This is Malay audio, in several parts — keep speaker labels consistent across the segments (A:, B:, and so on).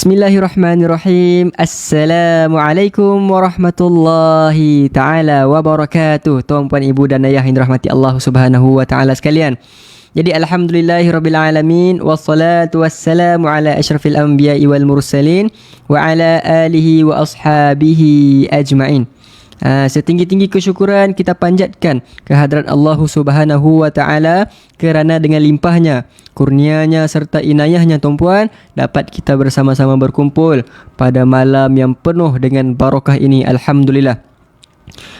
A: Bismillahirrahmanirrahim. Assalamualaikum warahmatullahi taala wabarakatuh. Tuan-puan, ibu dan ayah yang dirahmati Allah Subhanahu wa taala sekalian. Jadi alhamdulillahirabbil alamin wassalatu wassalamu ala asyrafil anbiya'i wal mursalin wa ala alihi wa ashabihi ajmain. Uh, setinggi-tinggi kesyukuran kita panjatkan kehadrat Allah Subhanahu wa taala kerana dengan limpahnya kurnianya serta inayahnya tuan-puan dapat kita bersama-sama berkumpul pada malam yang penuh dengan barakah ini alhamdulillah.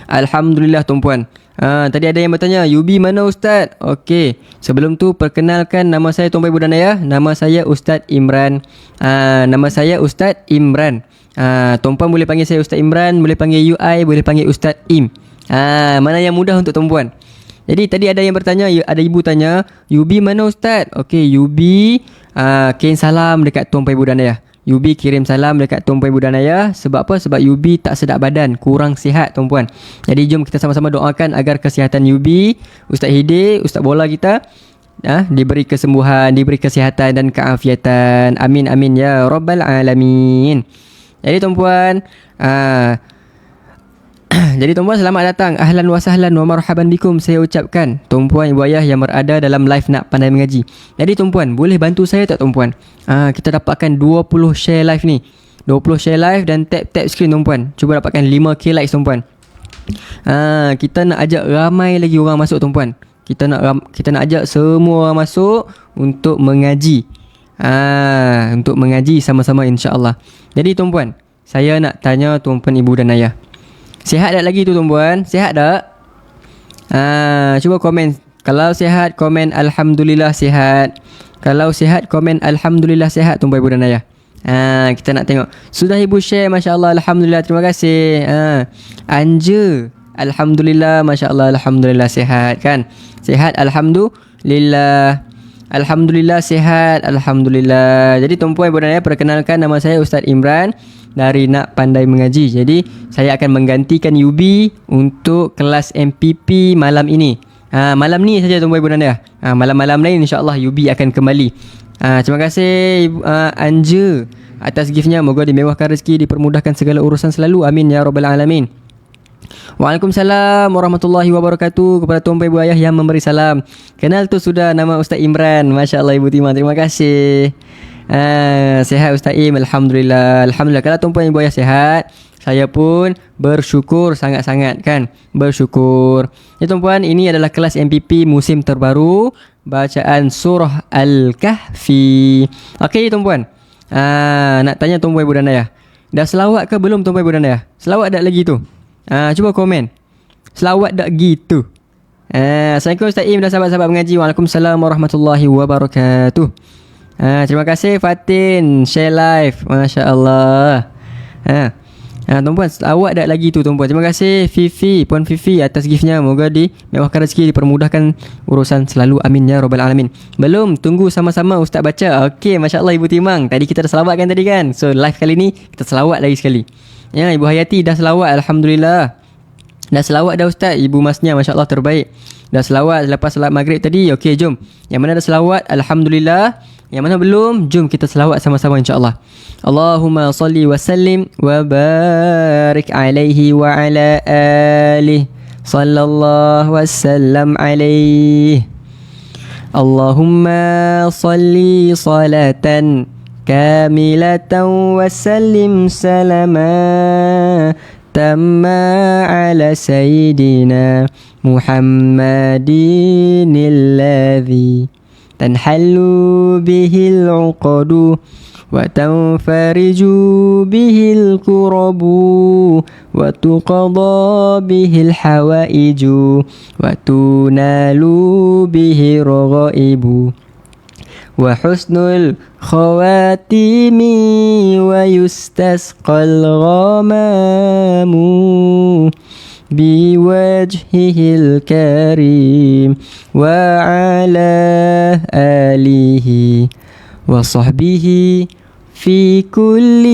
A: Alhamdulillah tuan-puan. Ha, tadi ada yang bertanya, Yubi mana Ustaz? Okey, sebelum tu perkenalkan nama saya Tuan Ibu dan Ayah. Nama saya Ustaz Imran. Ha, nama saya Ustaz Imran. Ha, tuan-puan boleh panggil saya Ustaz Imran, boleh panggil UI, boleh panggil Ustaz Im. Ha, mana yang mudah untuk tuan-puan? Jadi tadi ada yang bertanya, ada ibu tanya, Yubi mana Ustaz? Okey, Yubi, uh, kirim salam dekat Tuan Ibu dan Ayah. Yubi kirim salam dekat Tuan Ibu dan Ayah. Sebab apa? Sebab Yubi tak sedap badan, kurang sihat Tuan Puan. Jadi jom kita sama-sama doakan agar kesihatan Yubi, Ustaz Hidi, Ustaz Bola kita ah diberi kesembuhan, diberi kesihatan dan keafiatan. Amin amin ya rabbal alamin. Jadi Tuan Puan, uh, Jadi tuan-puan selamat datang. Ahlan wa sahlan wa marhaban bikum saya ucapkan. Tuan-puan ibu ayah yang berada dalam live nak pandai mengaji. Jadi tuan-puan boleh bantu saya tak tuan-puan? Ah kita dapatkan 20 share live ni. 20 share live dan tap-tap screen tuan-puan. Cuba dapatkan 5k likes tuan-puan. Ah kita nak ajak ramai lagi orang masuk tuan-puan. Kita nak ram- kita nak ajak semua orang masuk untuk mengaji. Ah untuk mengaji sama-sama insya-Allah. Jadi tuan-puan, saya nak tanya tuan-puan ibu dan ayah. Sihat tak lagi tu tuan-puan? Sihat tak? Ha, cuba komen. Kalau sihat, komen Alhamdulillah sihat. Kalau sihat, komen Alhamdulillah sihat tuan-puan ibu dan ayah. Ha, kita nak tengok. Sudah ibu share, Masya Allah. Alhamdulillah, terima kasih. Ha, Anja. Alhamdulillah, Masya Allah. Alhamdulillah sihat kan? Sihat, Alhamdulillah. Alhamdulillah sihat. Alhamdulillah. Jadi tuan-puan dan ayah, perkenalkan nama saya Ustaz Imran dari nak pandai mengaji. Jadi saya akan menggantikan Yubi untuk kelas MPP malam ini. Ha, malam ni saja tuan-tuan ibu dan ayah. Ha, malam-malam lain insya-Allah Yubi akan kembali. Ha, terima kasih uh, Anja atas giftnya. Moga dimewahkan rezeki, dipermudahkan segala urusan selalu. Amin ya rabbal alamin. Waalaikumsalam warahmatullahi wabarakatuh kepada tuan ibu ayah yang memberi salam. Kenal tu sudah nama Ustaz Imran. Masya-Allah Ibu Timah. Terima kasih. Uh, sihat Ustaz Im. Alhamdulillah. Alhamdulillah. Kalau tuan-puan ibu ayah sihat Saya pun bersyukur sangat-sangat kan? Bersyukur. Ya tuan-puan ini adalah kelas MPP musim terbaru. Bacaan surah Al-Kahfi. Okey tuan-puan. Uh, Nak tanya tuan-puan ibu dan ayah. Dah selawat ke belum tuan-puan ibu dan ayah? Selawat tak lagi tu uh, Cuba komen Selawat tak gitu uh, Assalamualaikum Ustaz Im dan sahabat-sahabat mengaji Waalaikumsalam warahmatullahi wabarakatuh Ha, terima kasih Fatin share live. Masya-Allah. Ha. Ha, tuan-puan, awak dah lagi tu tuan-puan. Terima kasih Fifi, Puan Fifi atas giftnya. Moga di mewahkan rezeki, dipermudahkan urusan selalu. Amin ya rabbal alamin. Belum, tunggu sama-sama ustaz baca. Okey, masya-Allah Ibu Timang. Tadi kita dah selawatkan tadi kan. So live kali ni kita selawat lagi sekali. Ya, Ibu Hayati dah selawat alhamdulillah. Dah selawat dah ustaz. Ibu Masnya masya-Allah terbaik. Dah selawat lepas salat maghrib tadi. Okey, jom. Yang mana dah selawat alhamdulillah. Yang mana belum, jom kita selawat sama-sama insya-Allah. Allahumma salli wa sallim wa barik alaihi wa ala alihi sallallahu wasallam alaihi. Allahumma salli salatan كاملة وسلم سلما تما على سيدنا محمد الذي تنحل به العقد وتنفرج به الكرب وتقضى به الحوائج وتنال به الرغائب. وحسن الخواتيم ويستسقى الغمام بوجهه الكريم وعلى آله وصحبه في كل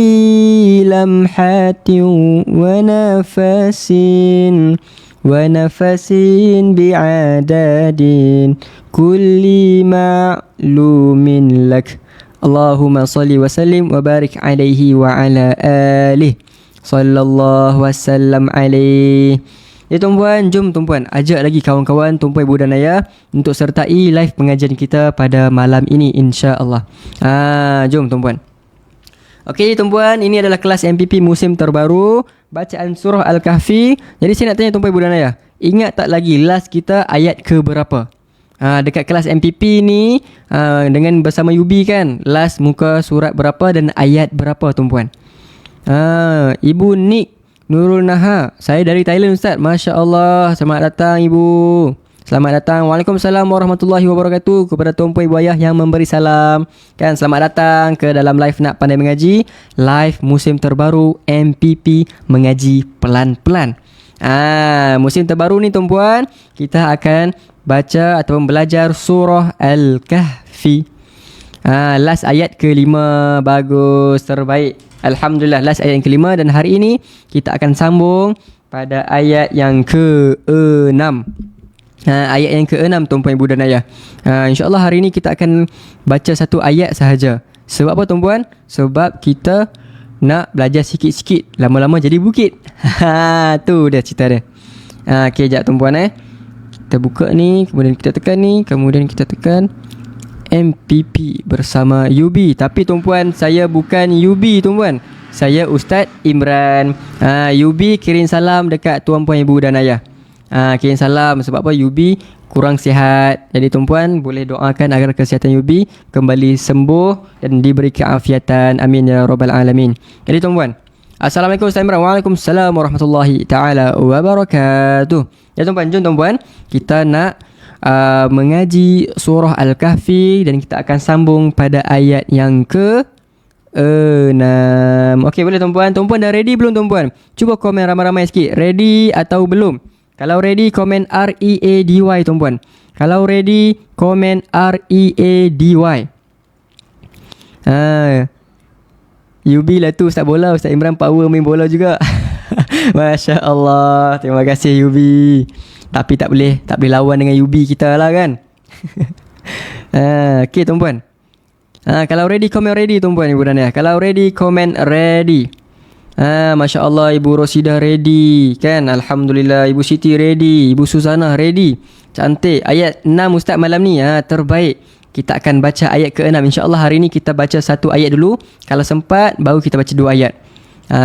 A: لمحة ونفس ونفس بعدد كل معلوم لك Allahumma salli wa sallim wa barik alaihi wa ala alihi sallallahu wasallam alaihi Ya tuan-puan, jom tuan-puan ajak lagi kawan-kawan tumpuan ibu dan ayah untuk sertai live pengajian kita pada malam ini insya-Allah. Ah, jom tuan-puan. Okey tuan-puan, ini adalah kelas MPP musim terbaru bacaan surah Al-Kahfi. Jadi saya nak tanya tuan-puan ibu dan ayah, ingat tak lagi last kita ayat ke berapa? Ha, dekat kelas MPP ni ha, dengan bersama Yubi kan, last muka surat berapa dan ayat berapa tuan-puan? Ha, Ibu Nick Nurul Naha Saya dari Thailand Ustaz Masya Allah Selamat datang Ibu Selamat datang. Waalaikumsalam Warahmatullahi Wabarakatuh Kepada Tuan Puan Ibu Ayah Yang memberi salam. Kan selamat datang Ke dalam live Nak Pandai Mengaji Live musim terbaru MPP Mengaji Pelan-pelan. Ah, Musim terbaru ni Tuan Puan Kita akan Baca Atau belajar Surah Al-Kahfi. Ah, Last ayat kelima Bagus Terbaik. Alhamdulillah last ayat yang kelima. Dan hari ini kita akan sambung pada ayat yang ke-6. Ha, ayat yang ke-6 tuan-puan ibu dan ayah. Ha, InsyaAllah hari ini kita akan baca satu ayat sahaja. Sebab apa tuan-puan? Sebab kita nak belajar sikit-sikit. Lama-lama jadi bukit. Ha, tu dia cerita dia. Ha, okay, sekejap tuan-puan eh. Kita buka ni, kemudian kita tekan ni, kemudian kita tekan. MPP bersama UB Tapi tuan-puan saya bukan UB tuan-puan Saya Ustaz Imran uh, UB kirim salam dekat tuan-puan ibu dan ayah uh, Kirim salam sebab apa UB kurang sihat Jadi tuan-puan boleh doakan agar kesihatan UB Kembali sembuh dan diberi keafiatan Amin ya Rabbal Alamin Jadi tuan-puan Assalamualaikum Ustaz Imran Waalaikumsalam Warahmatullahi Ta'ala Wabarakatuh Ya tuan-puan jom tuan-puan Kita nak uh, mengaji surah Al-Kahfi dan kita akan sambung pada ayat yang ke enam. Okey boleh tuan-puan? Tuan-puan dah ready belum tuan-puan? Cuba komen ramai-ramai sikit. Ready atau belum? Kalau ready komen R E A D Y tuan-puan. Kalau ready komen R E A D Y. Ha. Yubi lah tu Ustaz Bola Ustaz Imran power main bola juga. Masya Allah Terima kasih Yubi. Tapi tak boleh Tak boleh lawan dengan UB kita lah kan? Ha, Okay tuan-puan. Ha, Kalau ready komen ready tuan-puan Ibu dan ayah Kalau ready komen ready ha, Masya Allah Ibu Rosida ready. Kan? Alhamdulillah Ibu Siti ready. Ibu Suzana ready. Cantik. Ayat 6 Ustaz malam ni. Ha, Terbaik. Kita akan baca ayat ke-6 InsyaAllah hari ni kita baca satu ayat dulu. Kalau sempat Baru kita baca dua ayat. Ha,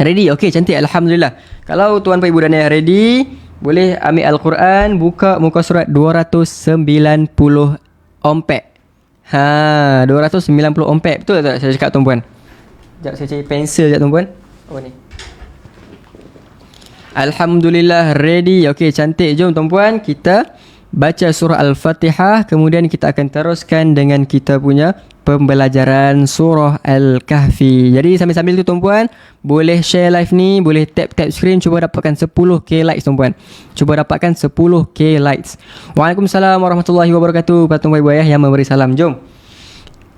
A: Ready? Okay cantik. Alhamdulillah. Kalau tuan-puan ibu dan ayah ready boleh ambil Al-Quran buka muka surat 290 ompek. Ha, 290 ompek. Betul tak saya cakap tuan-puan? Sekejap saya cari pensel sekejap tuan-puan. Oh ni. Alhamdulillah ready. Okey, cantik. Jom tuan-puan kita baca surah Al-Fatihah kemudian kita akan teruskan dengan kita punya pembelajaran surah Al-Kahfi. Jadi sambil-sambil tu tuan-puan, boleh share live ni, boleh tap-tap screen cuba dapatkan 10k likes tuan-puan. Cuba dapatkan 10k likes. Waalaikumsalam warahmatullahi wabarakatuh. Patung ibu ayah yang memberi salam. Jom.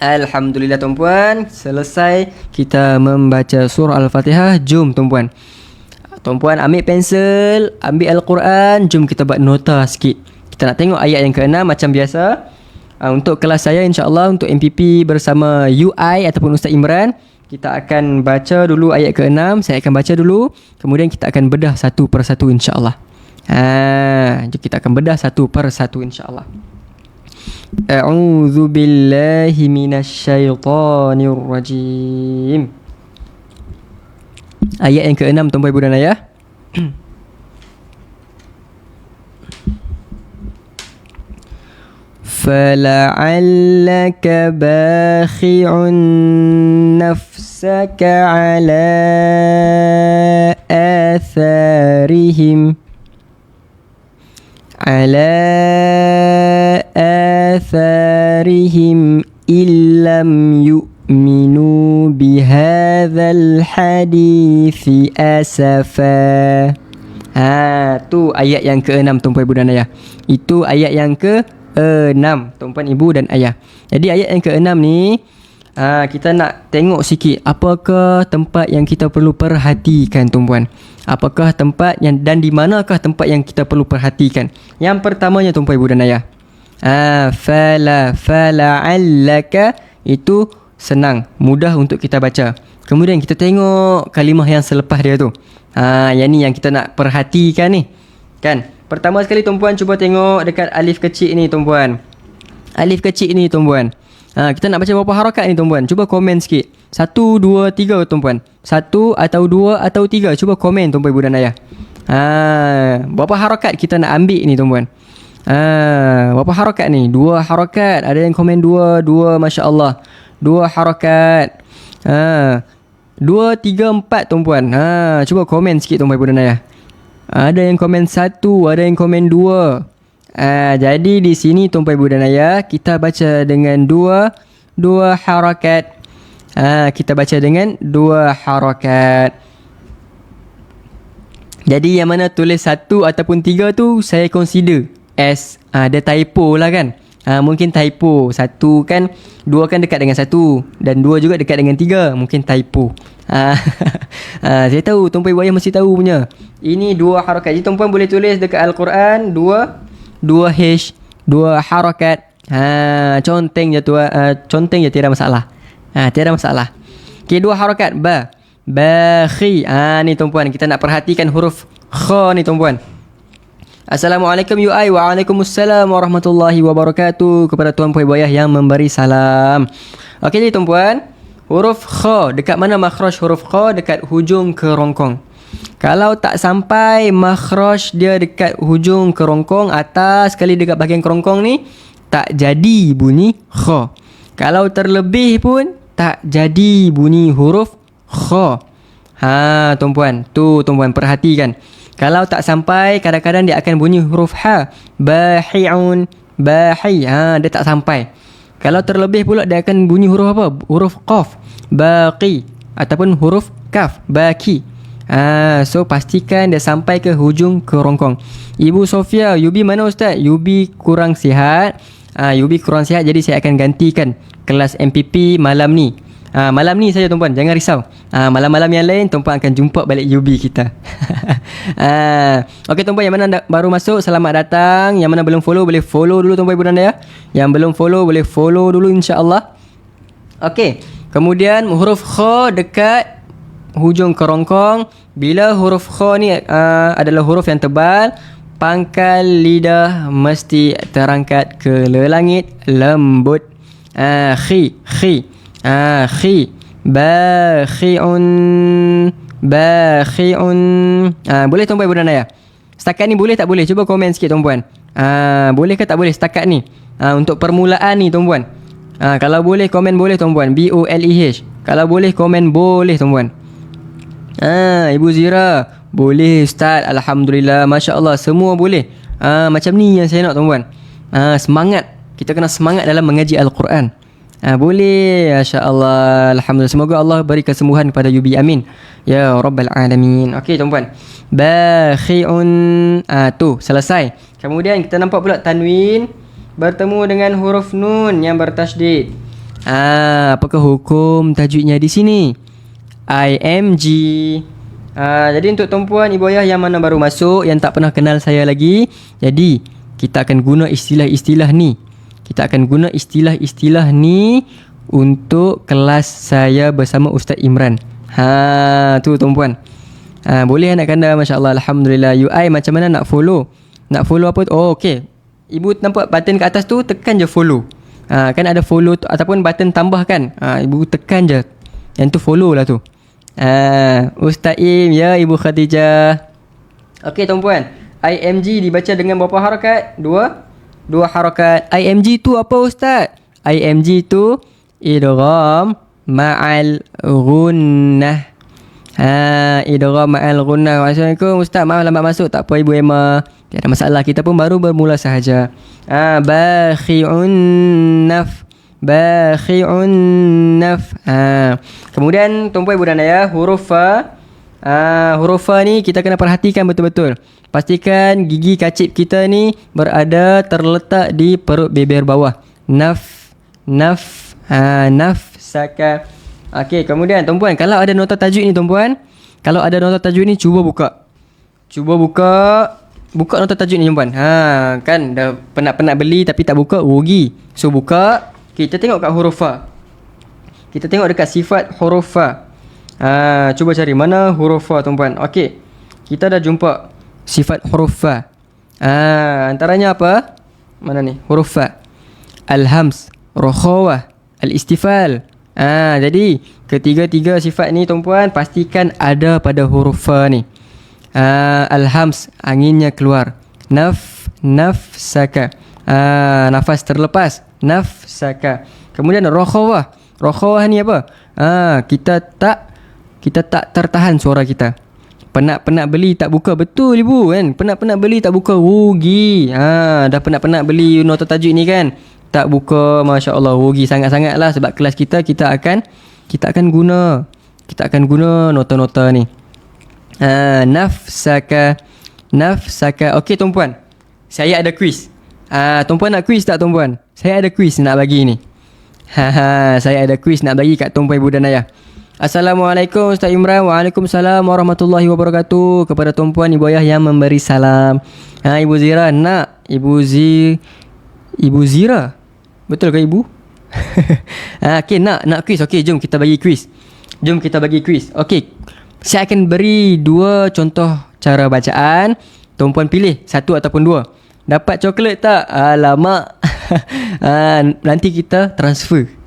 A: Alhamdulillah tuan-puan. Selesai kita membaca surah Al-Fatihah. Jom tuan-puan. Tuan-puan ambil pensel Ambil Al-Quran. Jom kita buat nota sikit. Kita nak tengok ayat yang ke-6 macam biasa. Uh, untuk kelas saya insya-Allah untuk MPP bersama UI ataupun Ustaz Imran, kita akan baca dulu ayat ke-6. Saya akan baca dulu, kemudian kita akan bedah satu per satu insya-Allah. Ha, jom kita akan bedah satu per satu أعوذ بالله من الشيطان الرجيم. أي أن keenam tuan puan ibu dan فَلَعَلَّكَ بَاخِعٌ نَفْسَكَ عَلَى آثَارِهِمْ عَلَى آثارهم آثارهم إن لم يؤمنوا بهذا الحديث أسفا Ha, tu ayat yang ke-6 tuan-puan ibu dan ayah. Itu ayat yang ke-6 tuan-puan ibu dan ayah. Jadi ayat yang ke-6 ni ha, kita nak tengok sikit apakah tempat yang kita perlu perhatikan tuan-puan. Apakah tempat yang dan di manakah tempat yang kita perlu perhatikan? Yang pertamanya tuan-puan ibu dan ayah. Ah, fala fala allaka itu senang, mudah untuk kita baca. Kemudian kita tengok kalimah yang selepas dia tu. Ha, yang ni yang kita nak perhatikan ni. Kan? Pertama sekali tuan-puan cuba tengok dekat alif kecil ni tuan-puan. Alif kecil ni tuan-puan. Ha, kita nak baca berapa harakat ni tuan-puan? Cuba komen sikit. Satu, dua, tiga tuan-puan. Satu atau dua atau tiga. Cuba komen tuan-puan ibu dan ayah. Ha, berapa harakat kita nak ambil ni tuan-puan? Ha, berapa harakat ni? Dua harakat. Ada yang komen dua, dua Masya Allah. Dua harakat. Ha, Dua, tiga, empat tuan-puan. Ha, cuba komen sikit tuan-puan dan ayah. Ada yang komen satu, ada yang komen dua. Ha, jadi di sini tuan-puan dan ayah, kita baca dengan dua, dua harakat. Ha, kita baca dengan dua harakat. Jadi yang mana tulis satu ataupun tiga tu, saya consider as ha, ada typo lah kan. Ha, mungkin typo. Satu kan Dua kan dekat dengan satu. Dan dua juga dekat dengan tiga. Mungkin typo. Ha, ha, Saya tahu. Tuan-puan ibu ayah mesti tahu punya. Ini dua harakat Jadi tuan-puan boleh tulis dekat Al-Quran Dua Dua H Dua harakat ha, Conteng je tu uh, Conteng je tiada masalah. Ha, Tiada masalah. Okay dua harakat Ba Bakhi ha, Ni tuan-puan Kita nak perhatikan huruf Kha ni tuan-puan Assalamualaikum UI Waalaikumsalam warahmatullahi wabarakatuh. Kepada tuan puan ibu ayah yang memberi salam. Okey jadi tuan puan Huruf kha Dekat mana makhraj huruf kha? Dekat hujung kerongkong Kalau tak sampai makhraj dia dekat hujung kerongkong Atas sekali dekat bahagian kerongkong ni Tak jadi bunyi kha. Kalau terlebih pun Tak jadi bunyi huruf kha. Ha tuan puan Tu tuan puan perhatikan kalau tak sampai kadang-kadang dia akan bunyi huruf ha. Bahi'un bahi. Ha dia tak sampai. Kalau terlebih pula dia akan bunyi huruf apa? Huruf qaf. Baqi ataupun huruf kaf. Baki. Ha, so pastikan dia sampai ke hujung kerongkong. Ibu Sofia, Yubi mana ustaz? Yubi kurang sihat. Ha, Yubi kurang sihat jadi saya akan gantikan kelas MPP malam ni. Ha, malam ni saja tuan-puan, jangan risau. Ha, malam-malam yang lain tuan-puan akan jumpa balik UB kita. ha, Okey tuan-puan yang mana baru masuk, selamat datang. Yang mana belum follow boleh follow dulu tuan-puan ibu dan ya. Yang belum follow boleh follow dulu insya-Allah. Okey. Kemudian huruf kha dekat hujung kerongkong. Bila huruf kha ni uh, adalah huruf yang tebal, pangkal lidah mesti terangkat ke langit lembut. Ah, uh, khi, khi. Akhi Bakhi'un Bakhi'un ah, Boleh tuan-puan ibu dan ayah? Setakat ni boleh tak boleh? Cuba komen sikit tuan-puan. Ah, Boleh ke tak boleh setakat ni? Ah, Untuk permulaan ni tuan-puan. Ah, Kalau boleh komen boleh tuan-puan. B-O-L-E-H Kalau boleh komen boleh tuan-puan. Ah, Ibu Zira. Boleh Ustaz. Alhamdulillah. Masya Allah Semua boleh. Ah, Macam ni yang saya nak tuan-puan. Ah, Semangat. Kita kena semangat dalam mengaji Al-Quran Ha, boleh. Masya Allah. Alhamdulillah. Semoga Allah beri kesembuhan kepada Yubi. Amin. Ya Rabbal Alamin. Okey tuan-puan. Bakhi'un. Ha, tu. Selesai. Kemudian kita nampak pula tanwin. Bertemu dengan huruf nun yang bertasydid. Ha, apakah hukum tajwidnya di sini? IMG. Ha, jadi untuk tuan-puan, ibu ayah yang mana baru masuk. Yang tak pernah kenal saya lagi. Jadi kita akan guna istilah-istilah ni kita akan guna istilah-istilah ni untuk kelas saya bersama Ustaz Imran. Ha, tu tuan-puan. Ha, boleh anak kanda masya-Allah alhamdulillah. UI macam mana nak follow? Nak follow apa tu? Oh okey. ibu nampak button kat atas tu tekan je follow. Ha, kan ada follow tu, ataupun button tambah kan. Ha, ibu tekan je. Yang tu follow lah tu. Ha, Ustaz Im, ya Ibu Khadijah. Okey tuan-puan. IMG dibaca dengan berapa harakat? Dua. Dua harakat. IMG tu apa Ustaz? IMG tu idgham ma'al gunnah. Ha, idgham ma'al gunnah. Assalamualaikum Ustaz. Maaf lambat masuk. Tak apa Ibu Emma. Tiada masalah. Kita pun baru bermula sahaja. Ha, bakhi'un naf. Bakhi'un naf. Ha. Kemudian tuan-puan ibu dan ayah, huruf fa. Ha, huruf fa ni kita kena perhatikan betul-betul. Pastikan gigi kacip kita ni berada terletak di perut bibir bawah. Naf. Naf. Ha, naf. Saka. Okey, kemudian tuan-puan, kalau ada nota tajwid ni tuan-puan, kalau ada nota tajwid ni cuba buka. Cuba buka buka nota tajwid ni tuan-puan. Ha, kan dah penat-penat beli tapi tak buka, rugi. So buka, kita tengok kat huruf fa. Kita tengok dekat sifat huruf fa. Ha, cuba cari mana huruf fa tuan-puan. Okey. Kita dah jumpa sifat huruf fa. Ha, antaranya apa? Mana ni? Huruf fa. Al-hams, rokhawah, al-istifal, Ah, ha, jadi ketiga-tiga sifat ni tuan-puan pastikan ada pada huruf fa ni. Ah, alhams anginnya keluar. Naf nafsaka. Ah, nafas terlepas. Nafsaka. Kemudian rokhawah. Rokhawah ni apa? Ah, kita tak kita tak tertahan suara kita. Penat-penat beli tak buka. Betul ibu kan? Penat-penat beli tak buka. Rugi. Ha, dah penat-penat beli nota tajuk ni kan? tak buka Masya Allah rugi sangat-sangat lah. Sebab kelas kita kita akan kita akan guna. Kita akan guna nota-nota ni. Uh, nafsaka nafsaka. Okey tuan-puan. Saya ada quiz uh, tuan-puan nak quiz tak tuan-puan? Saya ada quiz nak bagi ni. Ha saya ada quiz nak bagi kat tuan-puan ibu dan ayah Assalamualaikum Ustaz Imran Waalaikumsalam warahmatullahi wabarakatuh Kepada tuan-puan ibu ayah yang memberi salam ha, Ibu Zira nak Ibu Z Ibu Zira Betul ke ibu? ha, okay, nak nak quiz. Okay, jom kita bagi quiz. Jom kita bagi quiz. Okay, saya akan beri dua contoh cara bacaan. Tuan-puan pilih satu ataupun dua. Dapat coklat tak? Alamak. ha, nanti kita transfer.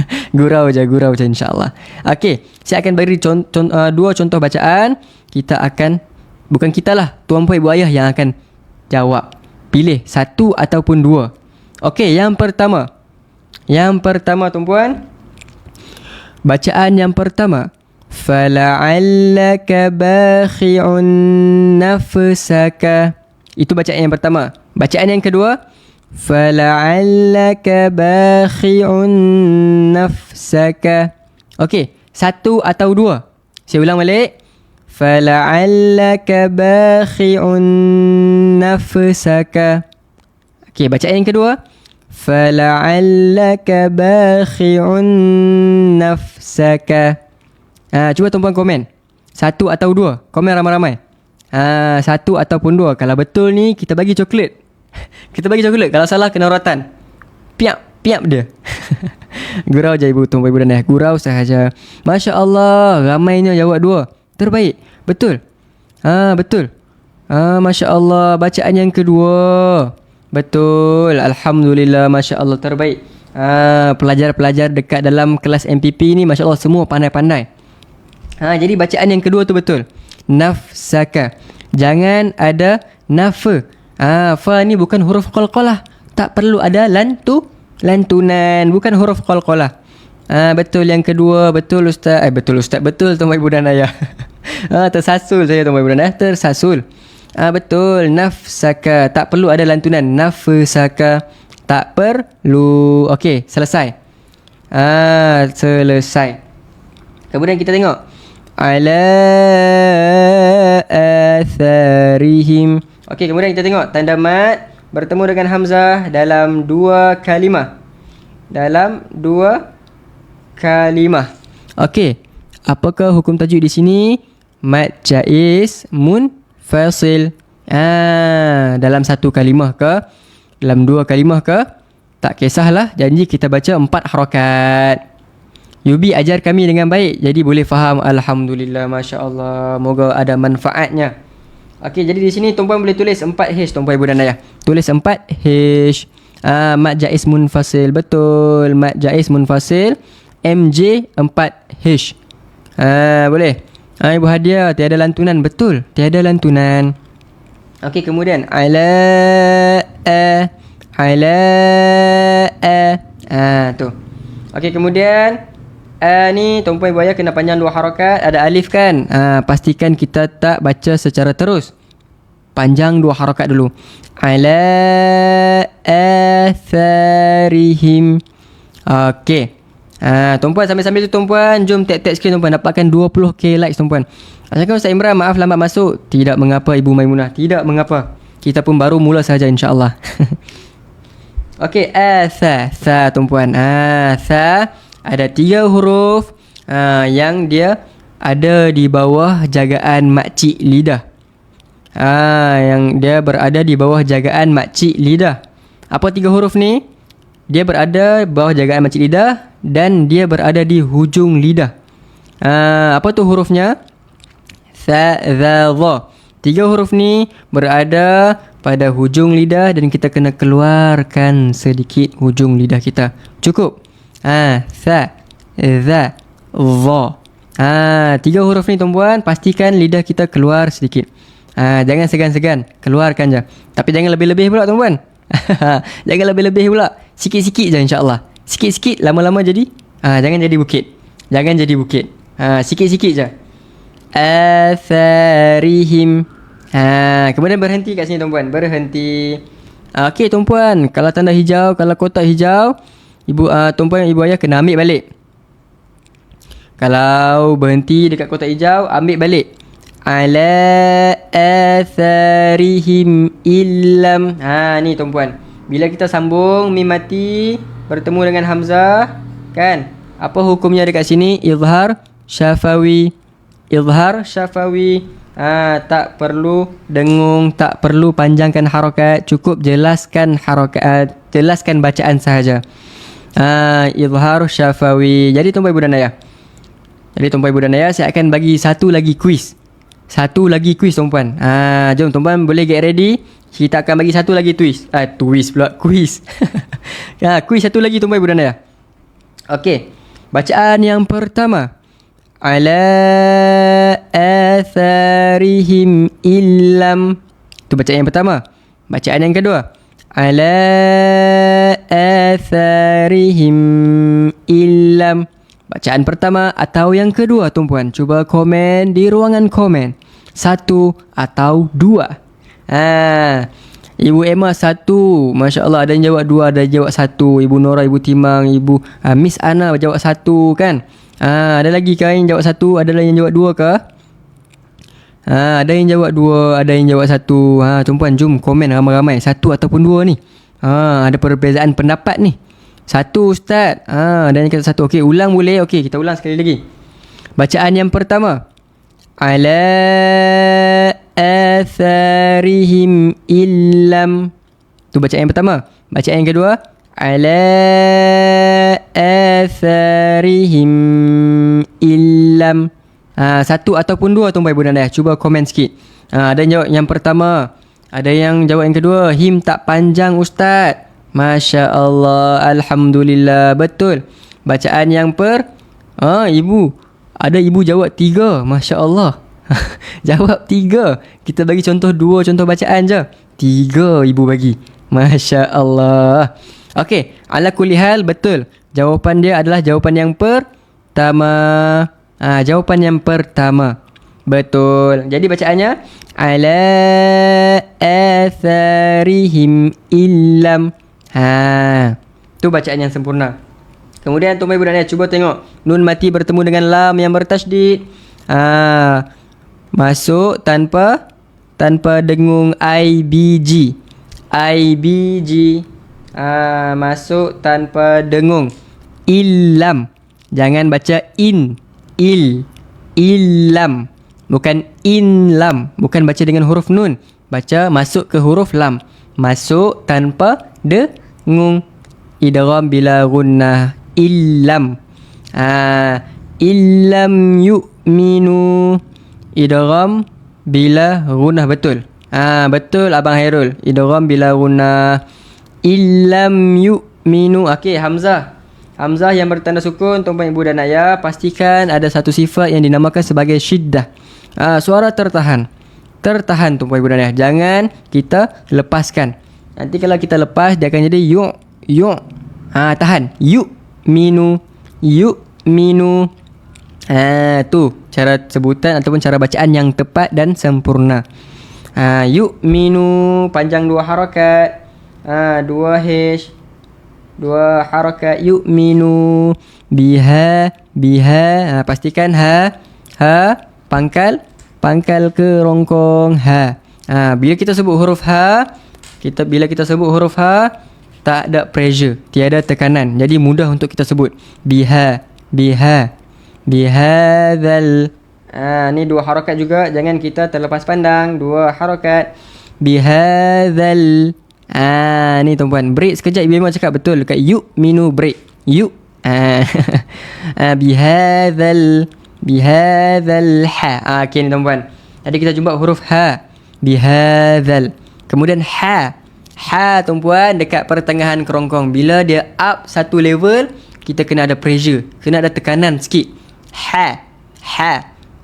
A: gurau je, gurau je insyaAllah. Okay, saya akan beri con- con- uh, dua contoh bacaan. Kita akan, bukan kita lah, tuan-puan ibu ayah yang akan jawab. Pilih satu ataupun dua. Okey, yang pertama. Yang pertama tuan-puan. Bacaan yang pertama. Fala'allaka bakhi'un nafsaka. Itu bacaan yang pertama. Bacaan yang kedua. Fala'allaka bakhi'un nafsaka. Okey, satu atau dua. Saya ulang balik. Fala'allaka bakhi'un nafsaka. Okey, bacaan yang kedua. Fala'allaka bakhi'un nafsaka. Ha, cuba tuan-puan komen. Satu atau dua. Komen ramai-ramai. Ha, satu ataupun dua. Kalau betul ni, kita bagi coklat. kita bagi coklat. Kalau salah, kena ratan. Piap, piap dia. Gurau je ibu tuan ibu dan ayah. Gurau sahaja. Masya Allah, ramainya jawab dua. Terbaik. Betul. Ha, betul. Ha, Masya Allah, bacaan yang kedua. Betul. Alhamdulillah. Masya Allah. Terbaik. Ha, pelajar-pelajar dekat dalam kelas MPP ni Masya Allah semua pandai-pandai. Ha, jadi bacaan yang kedua tu betul. Nafsaka. Jangan ada nafa. Ha, fa ni bukan huruf qalqalah. Tak perlu ada lantu. Lantunan. Bukan huruf qalqalah. Ha, betul yang kedua. Betul Ustaz. Eh, betul Ustaz. Betul Tuan Ibu dan Ayah. ha, tersasul saya Tuan Ibu dan Ayah. Tersasul. Ah betul nafsaka tak perlu ada lantunan nafsaka tak perlu okey selesai ah selesai kemudian kita tengok ala atharihim okey kemudian kita tengok tanda mat bertemu dengan hamzah dalam dua kalimah. Dalam dua kalimah. Okey apakah hukum tajuk di sini? Mat jaiz mun fasil. Ah dalam satu kalimah ke? Dalam dua kalimah ke? Tak kisahlah janji kita baca empat harakat Yubi ajar kami dengan baik. Jadi boleh faham alhamdulillah masya-Allah moga ada manfaatnya Okey, jadi di sini tuan-puan boleh tulis 4H tuan-puan ibu dan ayah. Tulis 4H. Ah, mat jaiz munfasil. Betul. Mat jaiz munfasil. MJ 4H. Ah, boleh. Ah, ibu hadiah tiada lantunan. Betul. Tiada lantunan. Okey, kemudian ala a ala a. Ah, tu. Okey, kemudian Uh, ni tuan-puan ibu ayah kena panjang dua harakat. Ada alif kan? Uh, Pastikan kita tak baca secara terus. Panjang dua harakat dulu. Ala atharihim. Okey. Uh, Tuan-puan sambil-sambil tu tuan-puan Jom tag-tag sikit tuan-puan Dapatkan 20k likes tuan-puan Asalkan Ustaz Imran maaf lambat masuk. Tidak mengapa Ibu Maimunah. Tidak mengapa. Kita pun baru mula saja insyaAllah. Okey Atha Tha tuan-puan Atha ada tiga huruf uh, yang dia ada di bawah jagaan makcik lidah. Ah, yang dia berada di bawah jagaan makcik lidah. Apa tiga huruf ni? Dia berada bawah jagaan makcik lidah dan dia berada di hujung lidah. Ah, apa tu hurufnya? Tha, dha, dha. Tiga huruf ni berada pada hujung lidah dan kita kena keluarkan sedikit hujung lidah kita. Cukup. Ha, sa, za, za. Ha, tiga huruf ni tuan-puan, pastikan lidah kita keluar sedikit. Ha, jangan segan-segan, keluarkan je. Tapi jangan lebih-lebih pula tuan-puan. jangan lebih-lebih pula. Sikit-sikit je insya-Allah. Sikit-sikit lama-lama jadi ha, jangan jadi bukit. Jangan jadi bukit. Ha, sikit-sikit je. Atharihim. Ha, kemudian berhenti kat sini tuan-puan, berhenti. Okey tuan-puan, kalau tanda hijau, kalau kotak hijau, Ibu uh, tuan-puan ibu ayah kena ambil balik. Kalau berhenti dekat kotak hijau, ambil balik. Ala atharihim illam. Ha ni tuan-puan. Bila kita sambung mim mati bertemu dengan hamzah, kan? Apa hukumnya dekat sini? Izhar syafawi. Izhar syafawi. Ha, tak perlu dengung, tak perlu panjangkan harakat, cukup jelaskan harakat, jelaskan bacaan sahaja. Ah, izhar syafawi. Jadi tuan ibu dan ayah. Jadi tuan ibu dan ayah saya akan bagi satu lagi kuis. Satu lagi kuis tuan-puan. Ah, jom tuan-puan boleh get ready. Kita akan bagi satu lagi twist. Ah, twist pula kuis. ya, kuis satu lagi tuan ibu dan ayah. Okey. Bacaan yang pertama. Ala atharihim illam. Itu bacaan yang pertama. Bacaan yang kedua ala atharihim illam. Bacaan pertama atau yang kedua tuan-puan? Cuba komen di ruangan komen. Satu atau dua? Ha. Ibu Emma satu. masya-Allah ada yang jawab dua ada yang jawab satu. Ibu Nora ibu Timang ibu uh, Miss Ana jawab satu kan? Ha ada lagi kan yang jawab satu? Ada lagi yang jawab dua ke Ha, ada yang jawab dua, ada yang jawab satu. Ha, tuan-puan jom komen ramai-ramai. Satu ataupun dua ni. Ha, ada perbezaan pendapat ni. Satu ustaz. Ha, dan yang kata satu. Okey, ulang boleh. Okey, kita ulang sekali lagi. Bacaan yang pertama. Ala atharihim illam. Tu bacaan yang pertama. Bacaan yang kedua. Ala atharihim illam. Ha, satu ataupun dua tuan ibu dan ayah. Cuba komen sikit. Ha, yang jawab yang pertama. Ada yang jawab yang kedua. Him tak panjang ustaz. Masya Allah. Alhamdulillah. Betul. Bacaan yang per. Ha, ibu. Ada ibu jawab tiga. Masya Allah. jawab tiga. Kita bagi contoh dua contoh bacaan je. Tiga ibu bagi. Masya Allah. Okey. Ala kulihal betul. Jawapan dia adalah jawapan yang pertama. Ah, jawapan yang pertama. Betul. Jadi bacaannya ala atharihim illam. Ha. Tu bacaan yang sempurna. Kemudian tuan ibu dan ayah cuba tengok nun mati bertemu dengan lam yang bertasydid. Ha. Masuk tanpa tanpa dengung IBG. IBG. Ha. masuk tanpa dengung. Illam. Jangan baca in il illam bukan inlam bukan baca dengan huruf nun baca masuk ke huruf lam masuk tanpa dengung idgham bila gunnah illam ah illam yu'minu idgham bila gunah betul. Ah betul abang Hairul. Idgham bila gunah illam yu'minu. Okey Hamzah. Hamzah yang bertanda sukun tuan-tuan ibu dan ayah pastikan ada satu sifat yang dinamakan sebagai syiddah. Ah suara tertahan. Tertahan tuan-tuan ibu dan ayah. Jangan kita lepaskan. Nanti kalau kita lepas dia akan jadi yu yu. Ha tahan. Yu minu yu minu. Ha tu cara sebutan ataupun cara bacaan yang tepat dan sempurna. Ha yu minu panjang dua harakat. Ha dua h dua harakat yu minu biha biha ha, pastikan ha ha pangkal pangkal ke rongkong ha. Ha bila kita sebut huruf ha kita bila kita sebut huruf ha tak ada pressure, tiada tekanan. Jadi mudah untuk kita sebut. Biha, biha, bihadzal. Ah ni dua harakat juga, jangan kita terlepas pandang. Dua harakat. Bihadzal. Ah ni tuan-puan, break sekejap ibu memang cakap betul dekat you minu break. You. Ah, ah bihadzal bihadzal ha. Ah okey ni tuan-puan. Jadi kita jumpa huruf ha. Bihadzal. Kemudian ha. Ha tuan-puan dekat pertengahan kerongkong. Bila dia up satu level, kita kena ada pressure. Kena ada tekanan sikit. Ha. Ha.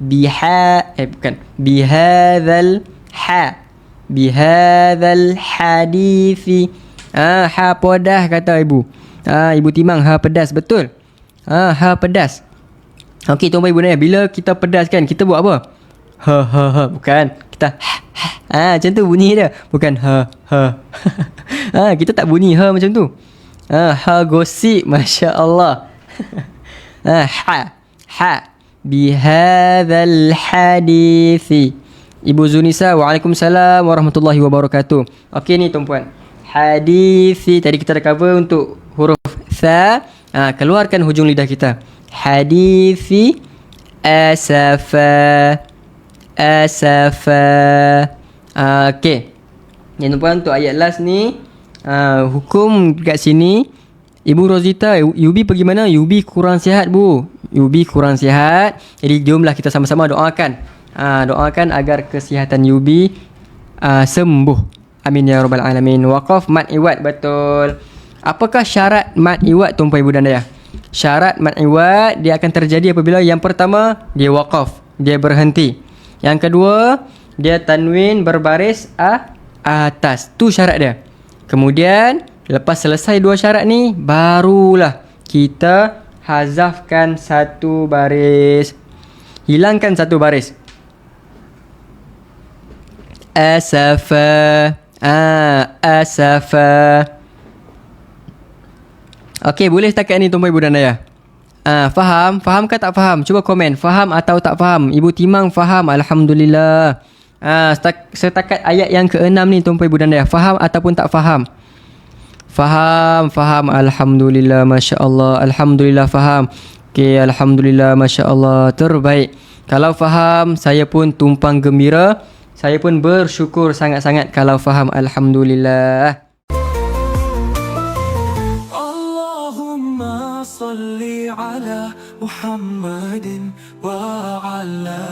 A: Biha. Eh bukan. Bihadzal ha. Bihadzal hadithi. Ah, ha pedas kata ibu. Ah, ibu timang ha pedas betul. Ah, ha pedas. Okey tuan-tuan ibu dan ayah, bila kita pedaskan, kita buat apa? Ha ha ha bukan. Kita ha ha. Ah macam tu bunyi dia. Bukan ha ha. ah kita tak bunyi ha macam tu. Ah ha gosip masya-Allah. ah ha ha bihadzal hadithi. Ibu Zunisa, Waalaikumsalam warahmatullahi wabarakatuh. Okey ni tuan-puan. Hadithi tadi kita dah cover untuk huruf tha. Ah keluarkan hujung lidah kita. Hadithi asafa asafa. Uh, okay. Yang tuan untuk ayat last ni uh, hukum kat sini Ibu Rosita, Yubi pergi mana? Yubi kurang sihat bu. Yubi kurang sihat. Jadi jomlah kita sama-sama doakan. Uh, doakan agar kesihatan Yubi uh, sembuh. Amin ya rabbal alamin. Waqaf mat iwat betul. Apakah syarat mat iwat tuan ibu dan ayah? Syarat iwat dia akan terjadi apabila yang pertama dia waqaf, dia berhenti. Yang kedua, dia tanwin berbaris a atas. Tu syarat dia. Kemudian lepas selesai dua syarat ni barulah kita hazafkan satu baris. Hilangkan satu baris. Asafa. Ah, asafa. Okey, boleh setakat ni tuan ibu dan ayah. Ah, faham? Faham ke tak faham? Cuba komen. Faham atau tak faham? Ibu Timang faham. Alhamdulillah. Ah, setakat ayat yang ke-6 ni tuan ibu dan ayah. Faham ataupun tak faham? Faham, faham. Alhamdulillah, masya-Allah. Alhamdulillah faham. Okey, alhamdulillah, masya-Allah. Terbaik. Kalau faham, saya pun tumpang gembira. Saya pun bersyukur sangat-sangat kalau faham. Alhamdulillah.
B: محمد وعلى